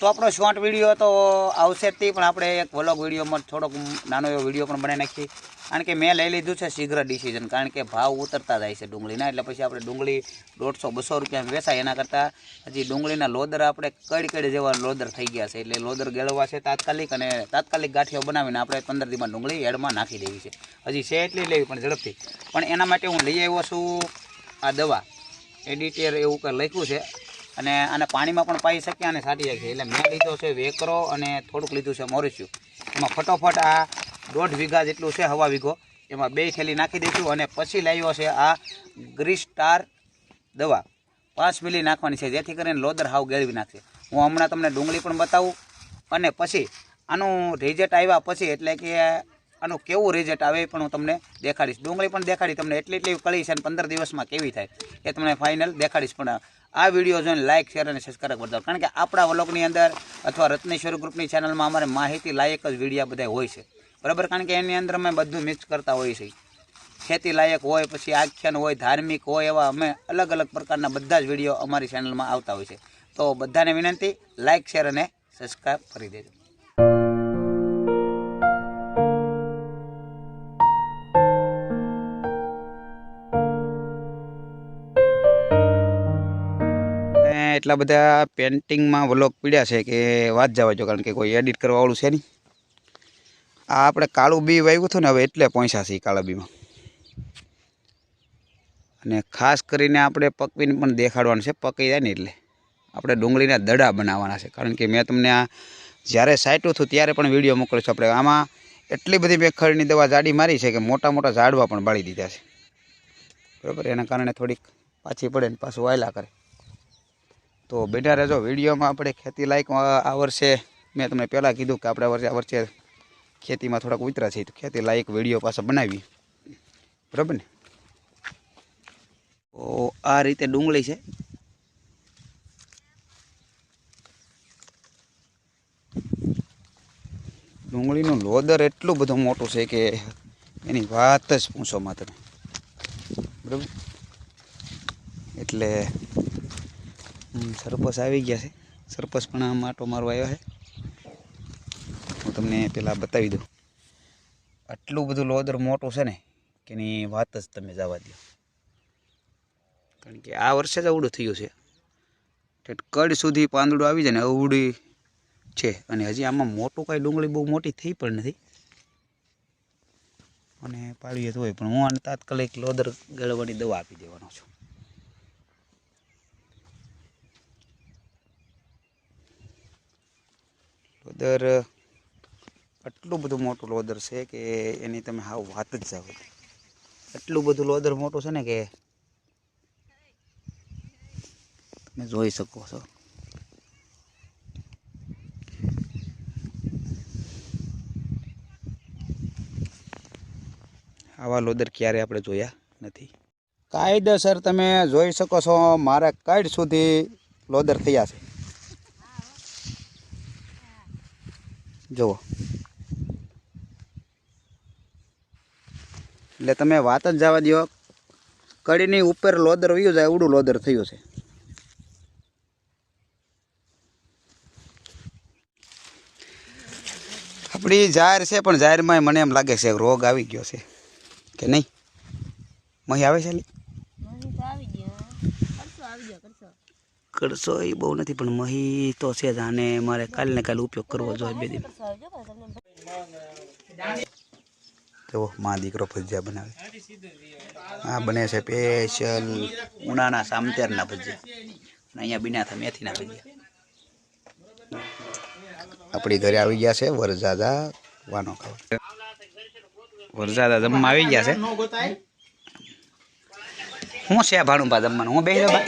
તો આપણો short video તો આવશે તે, પણ આપણે એક વ્લોગ વિડીયોમાં થોડોક નાનો એવો વીડિયો પણ બનાવી નાખીએ. કારણ કે મેં લઈ લીધું છે શીઘ્ર ડિસિઝન કારણ કે ભાવ ઉતરતા જાય છે ડુંગળીના, એટલે પછી આપણે ડુંગળી દોઢસો બસો રૂપિયા વેચાય. એના કરતાં હજી ડુંગળીના લોદર આપણે કડી કડી જેવા લોદર થઈ ગયા છે, એટલે લોદર ગેળવા છે તાત્કાલિક અને તાત્કાલિક ગાંઠિયો બનાવીને આપણે પંદર દીમાં ડુંગળી એડમાં નાખી દેવી છે. હજી છે એટલી લેવી, પણ ઝડપથી. પણ એના માટે હું લઈ આવ્યો છું આ દવા. એડિટર એવું કંઈ લખ્યું છે. અને આને પાણીમાં પણ પાઈ શકીએ અને સાટી શકીએ એટલે મેં લીધો છે વેકરો અને થોડુંક લીધું છે મોરિસ્યુ એમાં ફટોફટ આ દોઢ વીઘા જેટલું છે હવા વીઘો. એમાં બે થેલી નાખી દઈશું અને પછી લાવ્યો છે આ ગ્રીસ્ટાર દવા. પાંચ મિલી નાખવાની છે, જેથી કરીને લોદર હાવ ગેળવી નાખશે. હું હમણાં તમને ડુંગળી પણ બતાવું અને પછી આનું રિઝલ્ટ આવ્યા પછી એટલે કે આનું કેવું રિઝલ્ટ આવે પણ હું તમને દેખાડીશ. ડુંગળી પણ દેખાડી, તમને એટલી એટલી કળી છે અને પંદર દિવસમાં કેવી થાય. એ તમને ફાઇનલ દેખાડીશ પણ આ વીડિયો જોઈને લાઇક શેર અને સબસ્ક્રાઈબ કરતા કારણ કે આપણા વ્લોગની અંદર અથવા રત્નેશ્વર ગ્રુપની ચેનલમાં અમારે માહિતી લાયક જ વીડિયો બધા હોય છે. બરાબર? કારણ કે એની અંદર અમે બધું મિક્સ કરતા હોઈએ છીએ. ખેતી લાયક હોય, પછી આખ્યાન હોય, ધાર્મિક હોય, એવા અમે અલગ અલગ પ્રકારના બધા જ વીડિયો અમારી ચેનલમાં આવતા હોય છે. તો બધાને વિનંતી લાઇક શેર અને સબસ્ક્રાઈબ કરી દેજો. એટલા બધા પેન્ટિંગમાં વ્લોગ પીડ્યા છે કે વાત જવા જો કારણ કે કોઈ એડિટ કરવાવાળું છે નહીં. આ આપણે કાળું બી વાવ્યું હતું ને, હવે એટલે પહોંચ્યા છે કાળા બીમાં. અને ખાસ કરીને આપણે પકવીને પણ દેખાડવાનું છે પકી જાય ને એટલે. આપણે ડુંગળીના દડા બનાવવાના છે, કારણ કે મેં તમને આ જ્યારે સાઈટું હતું ત્યારે પણ વીડિયો મોકલ્યો છે, આપણે આમાં એટલી બધી મેખડની દવા જાડી મારી છે કે મોટા મોટા ઝાડવા પણ બાળી દીધા છે. બરાબર, એના કારણે થોડીક પાછી પડે ને પાછું વાયલા કરે. તો બેઠા રહેજો. વિડીયોમાં આપણે ખેતી લાયક આ વર્ષે મેં તમને પહેલાં કીધું કે આપણે વર્ષે, આ વર્ષે ખેતીમાં થોડાક ઉતરા છે તો ખેતી લાયક વીડિયો પાછા બનાવી બરાબર ને? તો આ રીતે ડુંગળી છે. ડુંગળીનું લોદર એટલું બધું મોટું છે કે એની વાત જ પૂછો માં તમે બરાબર? એટલે સરપસ આવી ગયા છે. સરપસ પણ આમ આટો મારો આવ્યો છે. હું તમને પહેલાં બતાવી દઉં. આટલું બધું લોદર મોટું છે ને કે એની વાત જ તમે જવા દો કારણ કે આ વર્ષે જ અવડું થયું છે. કડ સુધી પાંદડું આવી જાય ને અવડી છે. અને હજી આમાં મોટું કાંઈ ડુંગળી બહુ મોટી થઈ પણ નથી. અને પાડીએ તો હોય પણ હું આને તાત્કાલિક લોદર ગળવાની દવા આપી દેવાનો છું. લોદર આટલું બધું મોટું લોદર છે કે એની તમે હાવ વાત જ જાઓ. એટલું બધું લોદર મોટું છે ને કે તમે જોઈ શકો છો. આવા લોદર ક્યારે આપણે જોયા નથી. કાયદેસર તમે જોઈ શકો છો, મારા કાઢ સુધી લોદર થયા છે. જુઓ. એટલે તમે વાત જ જવા દો કડીની ઉપર લોદર વયું જાય એવડું લોદર થયું છે. આપણી જાહેર છે, પણ જાહેરમાં મને એમ લાગે છે રોગ આવી ગયો છે. કે નહીં? મહી આવે છે લી? મમ્મી તો આવી ગયો કરશો આવી ગયો કરશો કરશો એ બહુ નથી, પણ મહી તો છે જ આને મારે કાલે ને કાલે ઉપયોગ કરવો જોઈએ બે દિન. મા દીકરો ભજીયા બનાવે. આ બને છે સ્પેશિયલ ઉનાના સામતેરના ભજીયા. અને અહીંયા બીના મેથીના ભજીયા. આપણી ઘરે આવી ગયા છે વરજાદા વાનો ખાવા. વરજાદા જમવા આવી ગયા છે. શું છે ભાણું બા જમવાનું? હું બેસી બા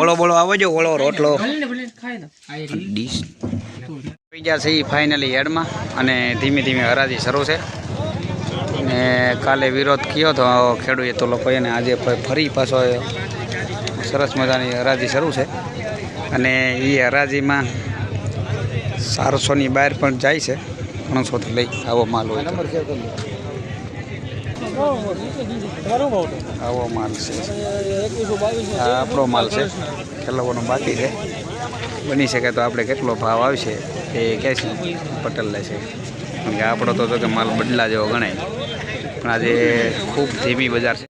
ઓળો બોળો આવજો ઓળો રોટલો. ડીશ. થઈ ગયા છે ફાઇનલી હેડમાં અને ધીમે ધીમે હરાજી શરૂ છે. ને કાલે વિરોધ કયો તો ખેડૂએ તો લોકોએ અને આજે ફરી પાછો સરસ મજાની હરાજી શરૂ છે. અને એ હરાજીમાં ચારસોની બહાર પણ જાય છે. ત્રણસોથી લઈ આવો માલ હોય. આવો માલ છે. આ આપણો માલ છે. ખેલવાનો બાકી છે. બની શકે તો આપણે કેટલો ભાવ આવશે એ કહે છે. પટેલ લે છે. કારણ કે આપણો તો કે માલ બદલા જેવો ગણાય. પણ આજે ખૂબ ધીમી બજાર છે.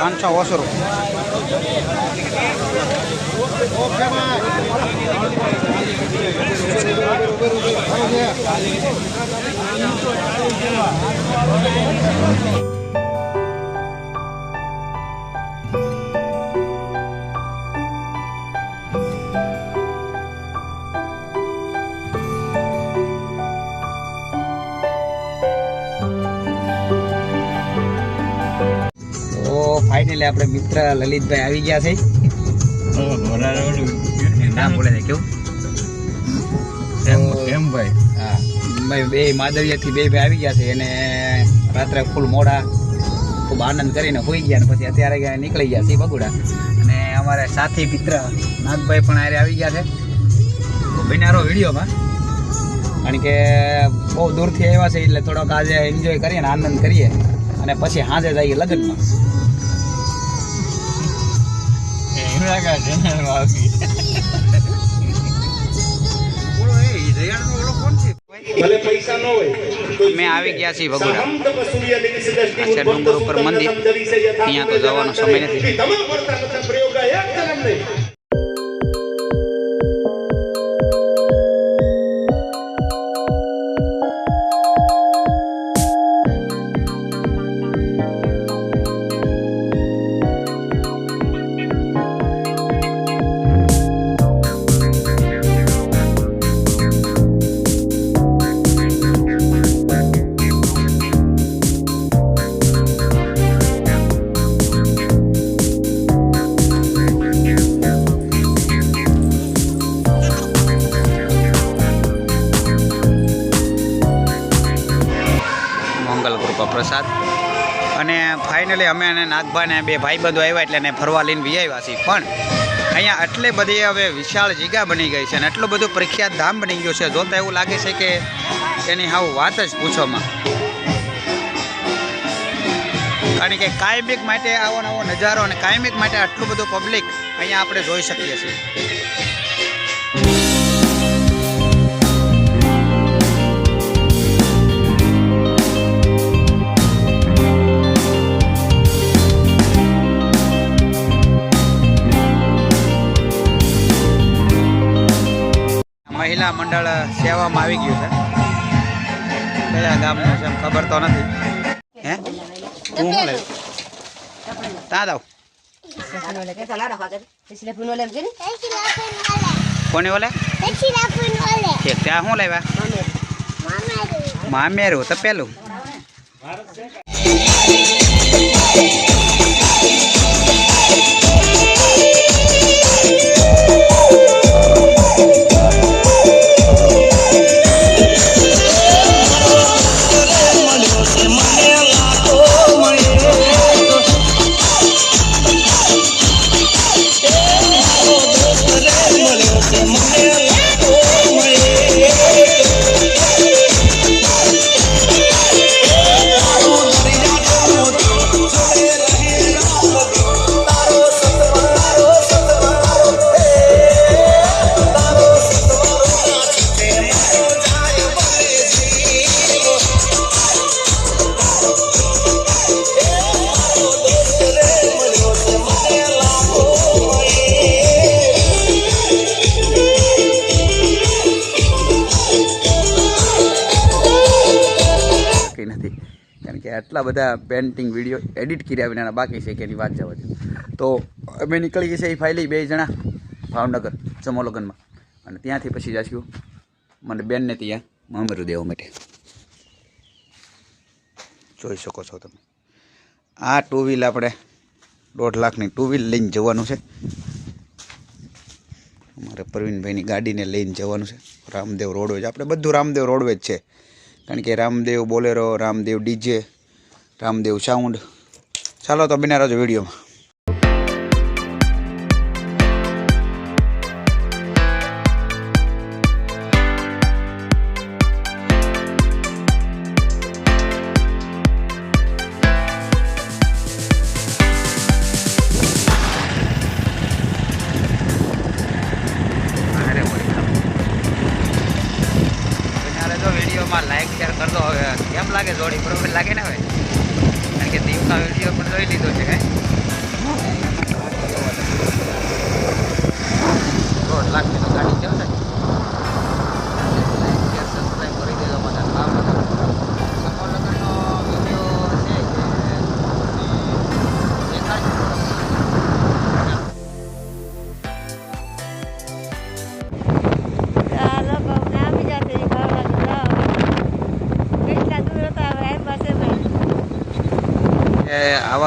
પાંચસો ઓસો રૂપિયા આપણે મિત્ર લલિતભાઈ આવી ગયા છે. નામ બોલે છે કેવું? હા ભાઈ બે ભાઈ આવી ગયા છે અને રાત્રે ફૂલ મોડા ખૂબ આનંદ કરીને હોઈ ગયા ને પછી અત્યારે નીકળી ગયા છે બગુડા. અને અમારે સાથી મિત્ર નાગભાઈ પણ આરે આવી ગયા છે. બિનારો વિડીયોમાં. કારણ કે બહુ દૂરથી આવ્યા છે એટલે થોડોક આજે એન્જોય કરીએ ને આનંદ કરીએ. અને પછી સાંજે જઈએ લગ્નમાં. હોય આવી ગયા છીએ આ છે ડુંગર ઉપર મંદિર. અહીંયા તો જવાનો સમય નથી. અમે અને નાગભાને બે ભાઈ બધો આવ્યા એટલે એને ફરવા લઈને વી આવ્યા પણ અહીંયા આટલી બધી હવે વિશાળ જગ્યા બની ગઈ છે અને એટલું બધું પ્રખ્યાત ધામ બની ગયું છે. જોતા એવું લાગે છે કે એની હાવ વાત જ પૂછોમાં. કારણ કે કાયમિક માટે આવો નવો નજારો અને કાયમિક માટે આટલું બધું પબ્લિક અહીંયા આપણે જોઈ શકીએ છીએ. મહિલા મંડળ સેવામાં આવી ગયું છે. કયા ગામનું છે ખબર તો નથી. હે? તું શું લે ત્યાં દાવ કોને ઓલે? ત્યાં શું લેવા મામેરું, તો પેલું. આટલા બધા પેન્ટિંગ વીડિયો એડિટ કર્યા વિનાના બાકી છે કે એની વાત જવા દે. તો અમે નીકળી ગયા છે એ ફાઇલી બે જણા ભાવનગર સમોલગનમાં અને ત્યાંથી પછી જાશું મને બેનને ત્યાં મામરું દેવા માટે. જોઈ શકો છો તમે. આ ટુ વ્હીલ આપણે દોઢ લાખની ટુ વ્હીલ લઈને જવાનું છે. અમારે પ્રવીણભાઈની ગાડીને લઈને જવાનું છે. રામદેવ રોડવેજ. આપણે બધું રામદેવ રોડવેજ છે. કારણ કે Ramdev Bolero, Ramdev DJ Ramdev sound. ચાલો તો બિના રહેજો વિડીયોમાં.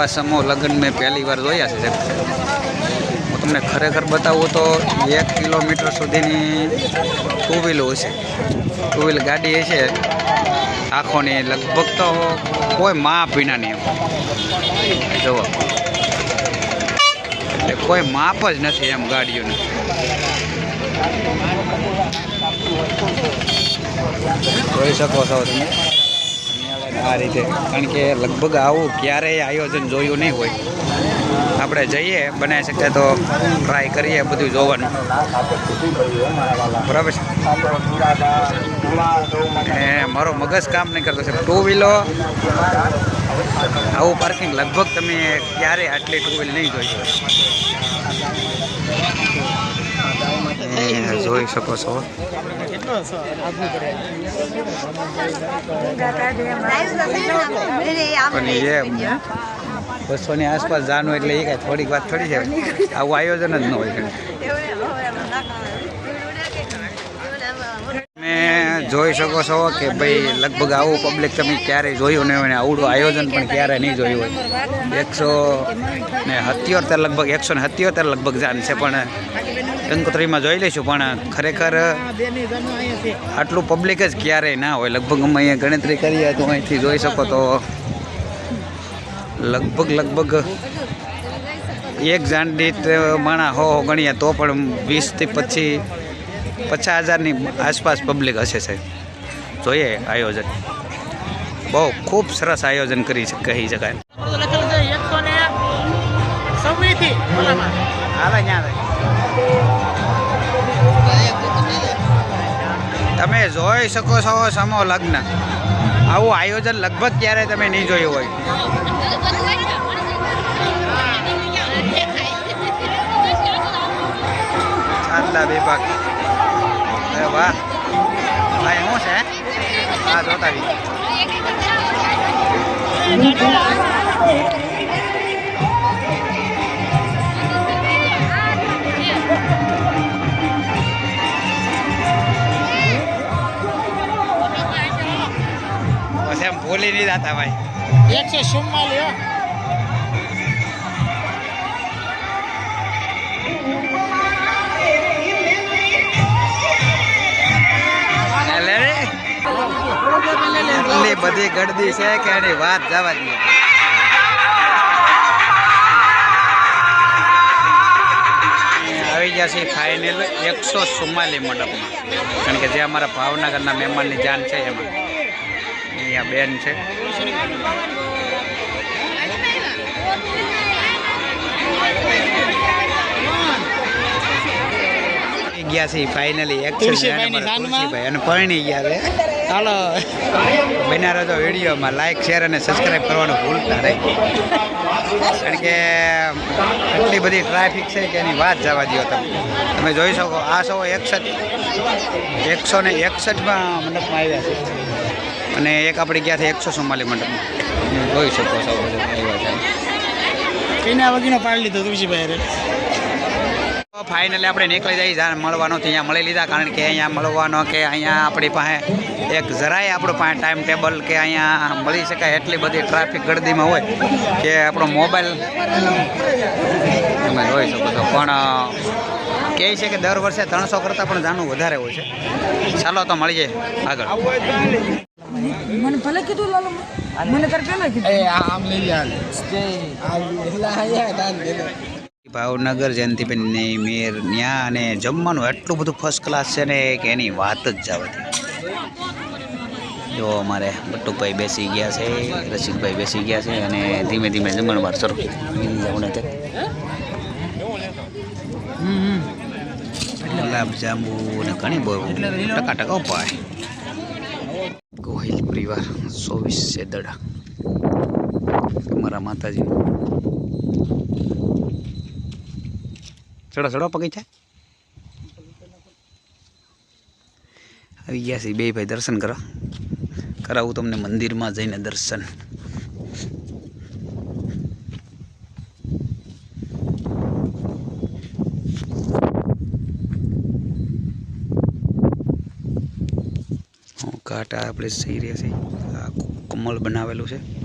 આવા સમૂહ લગ્ન મેં પહેલી વાર જોયા છે. હું તમને ખરેખર બતાવું તો એક કિલોમીટર સુધીની ટુ વ્હીલ હશે ટુ વ્હીલ ગાડી હશે. આંખોની લગભગ તો કોઈ માપ વિનાની એમ જુઓ. એટલે કોઈ માપ જ નથી એમ ગાડીઓને. જોઈ શકો છો તમે. આ રીતે. કારણ કે લગભગ આવું ક્યારેય આયોજન જોયું નહીં હોય. આપણે જઈએ બનાવી શકીએ તો ટ્રાય કરીએ બધું જોવાનું. બરાબર છે? મારો મગજ કામ નહીં કરતો છે ટુ વ્હીલો આવું પાર્કિંગ લગભગ તમે ક્યારે આટલી ટુ વ્હીલ નહીં જોઈ જોઈ શકો છો. પણ એ બસોની આસપાસ જાનું એટલે એ કાંઈ થોડીક વાત થોડી છે. આવું આયોજન જ ન હોય તમે જોઈ શકો છો કે ભાઈ લગભગ આવું પબ્લિક તમે ક્યારેય જોયું નહીં હોય ને આવડું આયોજન પણ ક્યારેય નહીં જોયું હોય. એકસો ને સત્યોતેર લગભગ, એકસો ને સત્યોતેર લગભગ જાન છે, પણ કંકોત્રીમાં જોઈ લઈશું પણ ખરેખર આટલું પબ્લિક જ ક્યારેય ના હોય. લગભગ અમે અહીંયા ગણતરી કરીએ તો અહીંથી જોઈ શકો તો લગભગ લગભગ એક જાણ દીઠ માણા હો હો ગણીએ તો પણ વીસથી પછી પચાસ હજારની આસપાસ પબ્લિક હશે સાહેબ. જોઈએ આયોજન. બહુ ખૂબ સરસ આયોજન કરી છે કહી શકાય. હાલે ત્યાં તમે જોઈ શકો છો સમો લગ્ન. આવું આયોજન લગભગ ક્યારે તમે નહીં જોયું હોય. વિભાગ અરે વાહ. ભાઈ શું છે? હા, જોતા આવી લીધા જતા ભાઈ. એકસો ચુમ્માલીસ. એટલે બધી ગળદી છે કે એની વાત જવા દે. આવી ગયા છે ફાઇનલ એકસો ચુમ્માલીસ મંડપમાં. કારણ કે જે અમારા ભાવનગરના મહેમાનની જાન છે એમાં. અહીંયા બેન છે. ગયા છે ફાઇનલી તુલસીભાઈની જાનમાં? ભાઈ અને પરણી ગયા છે. ચાલો બન્યા રહેતો વિડીયોમાં લાઈક શેર અને સબસ્ક્રાઈબ કરવાનું ભૂલતા નહીં. કારણ કે એટલી બધી ટ્રાફિક છે કે એની વાત જવા દો તમે. તમે જોઈ શકો આ સો એકસઠ એકસો ને એકસઠમાં મંડપમાં આવ્યા છે. અને એક આપણે ગયા છે એકસો ચુમ્માલીસ મંડપમાં. જોઈ શકો છો બધા એના વગીનો પાડી લીધો તુલસીભાઈ ફાઇનલી આપણે નીકળી જઈએ જ્યારે મળવાનો અહીંયા મળી લીધા કારણ કે અહીંયા મળવાનો કે અહીંયા આપણી પાસે એક જરાય આપણો પાસે ટાઈમ ટેબલ કે અહીંયા મળી શકાય એટલી બધી ટ્રાફિક ગળદીમાં હોય કે આપણો મોબાઈલ તમે જોઈ શકો છો. પણ કહે છે કે દર વર્ષે ત્રણસો કરતાં પણ જાનું વધારે હોય છે. ચાલો તો મળીએ આગળ. મને ભલે કીધું લાલો મને. તારે પેલા કીધું. ભાવનગર જયંતિબેનની મેર ન્યા અને જમવાનું એટલું બધું ફર્સ્ટ ક્લાસ છે ને કે એની વાત જ જવાથી જો અમારે બટુકભાઈ બેસી ગયા છે રસિકભાઈ બેસી ગયા છે અને ધીમે ધીમે જમણવાર શરૂ જમણે તે ગુલાબજાંબુ ને ઘણી બહુ ટકા ટકા ઉપાય ગોહિલ પરિવાર ચોવીસ સેદડા. મારા માતાજીનું ચડો ચડો, પગી આવી ગયા છે. બે ભાઈ દર્શન કરો કરાવું તમને મંદિરમાં જઈને દર્શન. કાંટા આપણે સહી રહ્યા છીએ. આ કમળ બનાવેલું છે.